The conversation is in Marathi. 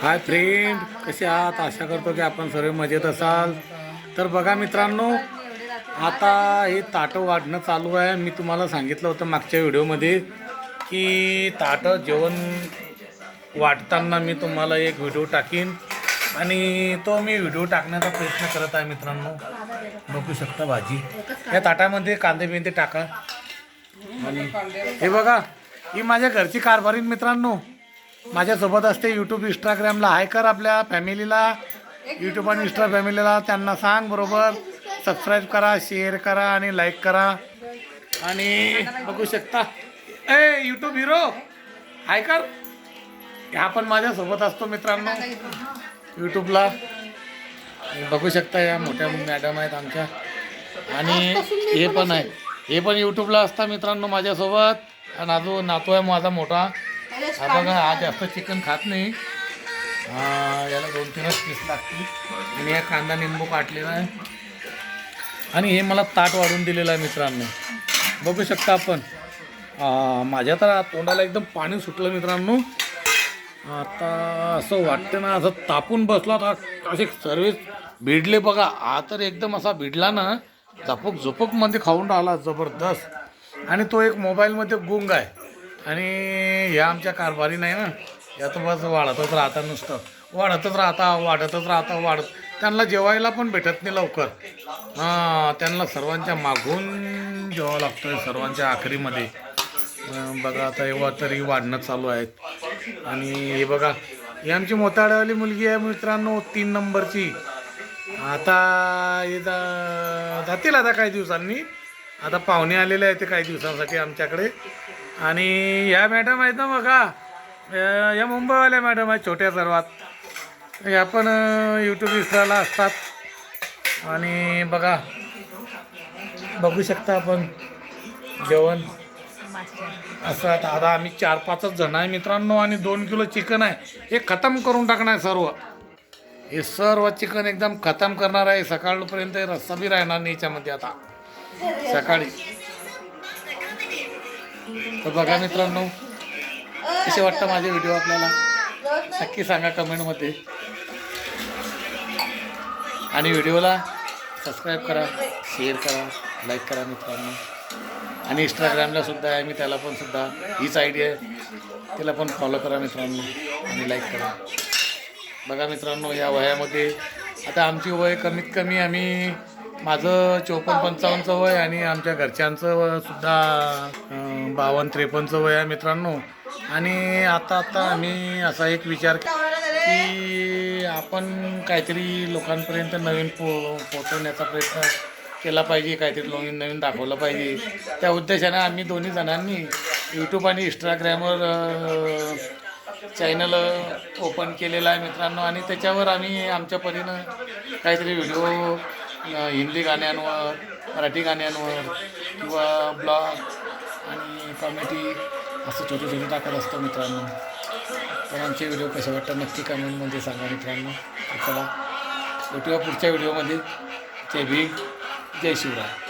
हाय फ्रेंड कसे आहात? आशा करतो की आपण सर्व मजेत असाल. तर बघा मित्रांनो आता हे ताटं वाढणं चालू आहे. मी तुम्हाला सांगितलं होतं मागच्या व्हिडिओमध्ये की ताटं जेवण वाटताना मी तुम्हाला एक व्हिडिओ टाकीन. आणि तो मी व्हिडिओ टाकण्याचा प्रयत्न करत आहे मित्रांनो. बघू शकता भाजी. या ताटामध्ये कांदे बिंदे टाका. आणि हे बघा ही माझ्या घरची कारभारीन मित्रांनो. माझ्यासोबत असते यूट्यूब इंस्टाग्रामला हाय कर आपल्या फॅमिलीला यूट्यूब आणि इंस्टा फॅमिलीला त्यांना सांग बरोबर. सबस्क्राईब करा शेअर करा आणि लाईक करा. आणि बघू शकता. ए यूट्यूब हिरो हाय कर. ह्या पण माझ्यासोबत असतो मित्रांनो. यूट्यूबला बघू शकता या मोठ्या मॅडम आहेत आमच्या. आणि हे पण आहे. हे पण यूट्यूबला असता मित्रांनो माझ्यासोबत. आणि अजून नातू आहे माझा मोठा हा बघा हा जास्त चिकन खात नाही. याला दोन तीनच पीस लागतील. आणि हा कांदा निंबू काटलेला आहे. आणि हे मला ताट वाढून दिलेलं आहे मित्रांनो. बघू शकता आपण. माझ्या तर तोंडाला एकदम पाणी सुटलं मित्रांनो. आता असं वाटतं ना असं तापून बसला तर असे सर्विस भिडले बघा. हा तर एकदम असा भिडला ना झपक झोपकमध्ये खाऊन राहिला जबरदस्त. आणि तो एक मोबाईलमध्ये गुंग आहे. आणि ह्या आमच्या कारभारी नाही ना. या तर बस वाढतच राहता नुसतं. वाढतच राहता वाढतच राहता वाढत त्यांना जेवायला पण भेटत नाही लवकर. हां त्यांना सर्वांच्या मागून जेवावं लागतं सर्वांच्या आखरीमध्ये. बघा आता एव्हा तरी वाढणं चालू आहेत. आणि हे बघा ही आमची मोताळवाली मुलगी आहे मित्रांनो तीन नंबरची. आता हे जातील आता काही दिवसांनी. आता पाहुणे आलेले आहेत ते काही दिवसांसाठी आमच्याकडे. आणि ह्या मॅडम आहेत ना बघा. या मुंबईवाल्या मॅडम आहेत छोट्या सर्वात. या पण यूट्यूब इंस्टाला असतात. आणि बघा. बघू शकता आपण. जेवण. असं आता आता आम्ही चार पाचच जण आहे मित्रांनो आणि दोन किलो चिकन आहे. हे खतम करून टाकणार सर्व. हे सर्व चिकन एकदम खतम करणार आहे. सकाळपर्यंत रस्सा बी राहणार नाही याच्यामध्ये आता. सकाळी. तर बघा मित्रांनो कसे वाटतं माझे व्हिडिओ आपल्याला? नक्की सांगा कमेंटमध्ये आणि व्हिडिओला सबस्क्राईब करा शेअर करा लाईक करा मित्रांनो. आणि इंस्टाग्रामला सुद्धा आहे मी त्याला पण सुद्धा हीच आयडी आहे. तिला पण फॉलो करा मित्रांनो आणि लाईक करा. बघा मित्रांनो या वयामध्ये आता आमची वय कमीत कमी आम्ही माझं चोपन्न पंचावन्नचं वय आणि आमच्या घरच्यांचं सुद्धा बावन्न त्रेपन्नचं वय आहे मित्रांनो. आणि आता आता आम्ही असा एक विचार की आपण काहीतरी लोकांपर्यंत नवीन पो पोचवण्याचा प्रयत्न केला पाहिजे काहीतरी नवीन नवीन दाखवलं पाहिजे. त्या उद्देशाने आम्ही दोन्ही जणांनी यूट्यूब आणि इंस्टाग्रामवर चॅनल ओपन केलेलं आहे मित्रांनो. आणि त्याच्यावर आम्ही आमच्या परीनं काहीतरी व्हिडिओ हिंदी गाण्यांवर मराठी गाण्यांवर किंवा ब्लॉग आणि कॉमेडी असं छोटे छोटे टाकत असतो मित्रांनो. पण आमचे व्हिडिओ कसे वाटतात नक्की कमेंटमध्ये सांगा मित्रांनो. चला भेटूया पुढच्या व्हिडिओमध्ये जय भीम जय शिवराय.